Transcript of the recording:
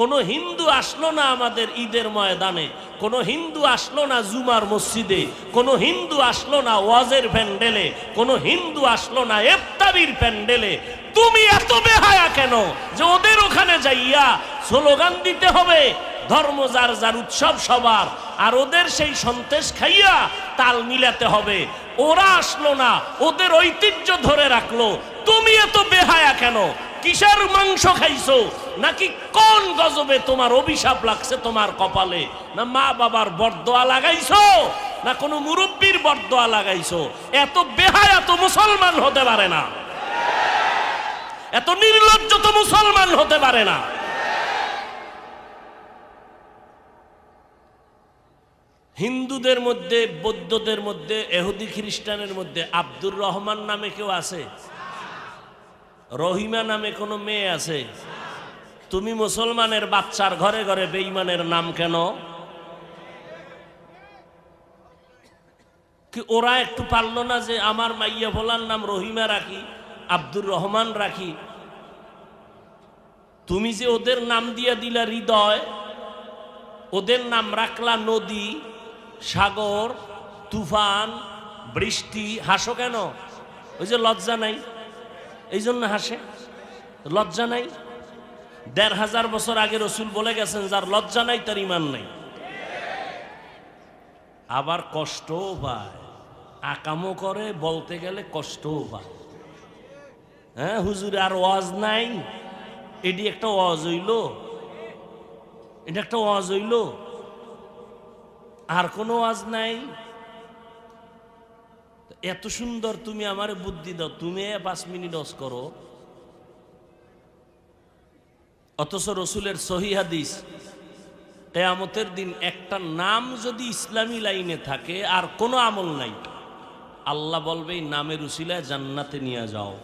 কোনো হিন্দু আসলো না আমাদের ঈদের ময়দানে, কোনো হিন্দু আসলো না জুমার মসজিদে, কোনো হিন্দু আসলো না ওয়াজের প্যান্ডেলে, কোনো হিন্দু আসলো না এফতারির প্যান্ডেলে। তুমি এত বেহায়া কেন যে ওদের ওখানে যাইয়া স্লোগান দিতে হবে? ধর্ম যার যার উৎসব সবার, আর ওদের সেই সন্তেষ খাইয়া তাল মিলাতে হবে। ওরা আসলো না, ওদের ঐতিহ্য ধরে রাখল। তুমি এত বেহায়া কেন? কিসের মাংস খাইছো? নাকি কোন গজবে তোমার অভিশাপ লাগছে তোমার কপালে? না মা বাবার বরদোয়া লাগাইছো? না কোনো মুরব্বীর বরদোয়া লাগাইছো? এত বেহায়া তো মুসলমান হতে পারে না। এত নির্লজ্জ তো মুসলমান হতে পারে না। হিন্দুদের মধ্যে, বৌদ্ধদের মধ্যে, এহুদি খ্রিস্টানের মধ্যে আব্দুর রহমান নামে কেউ আছে? রহিমা নামে কোনো মেয়ে আছে? তুমি মুসলমানের বাচ্চার ঘরে ঘরে বেঈমানের নাম কেন? কি ওরা একটু পারল না যে আমার মাইয়া ভোলার নাম রহিমা রাখি, আব্দুর রহমান রাখি? তুমি যে ওদের নাম দিয়া দিলা হৃদয়, ওদের নাম রাখলা নদী, সাগর, তুফান, বৃষ্টি, হাসো কেন? ওই যে লজ্জা নাই? এই জন্য হাসে। লজ্জা নাই। দেড় হাজার বছর আগে রসুল বলে গেছেন, যার লজ্জা নাই, তার ইমান নাই। আবার কষ্টও পায়। আকামও করে, বলতে গেলে কষ্টও পায়। হ্যাঁ হুজুর, আর ওয়াজ নাই। এটি একটা ওয়াজ হইল। এটা একটা ওয়াজ হইল। আর কোনো ওয়াজ নাই। এত সুন্দর তুমি আমার বুদ্ধি দাও, তুমি পাঁচ মিনিট অস করো। অথচ রসুলের সহি হাদিস, কেয়ামতের দিন একটা নাম যদি ইসলামী লাইনে থাকে, আর কোনো আমল নাই। আল্লাহ বলবে নামের উসিলায় জান্নাতে নিয়ে যাও।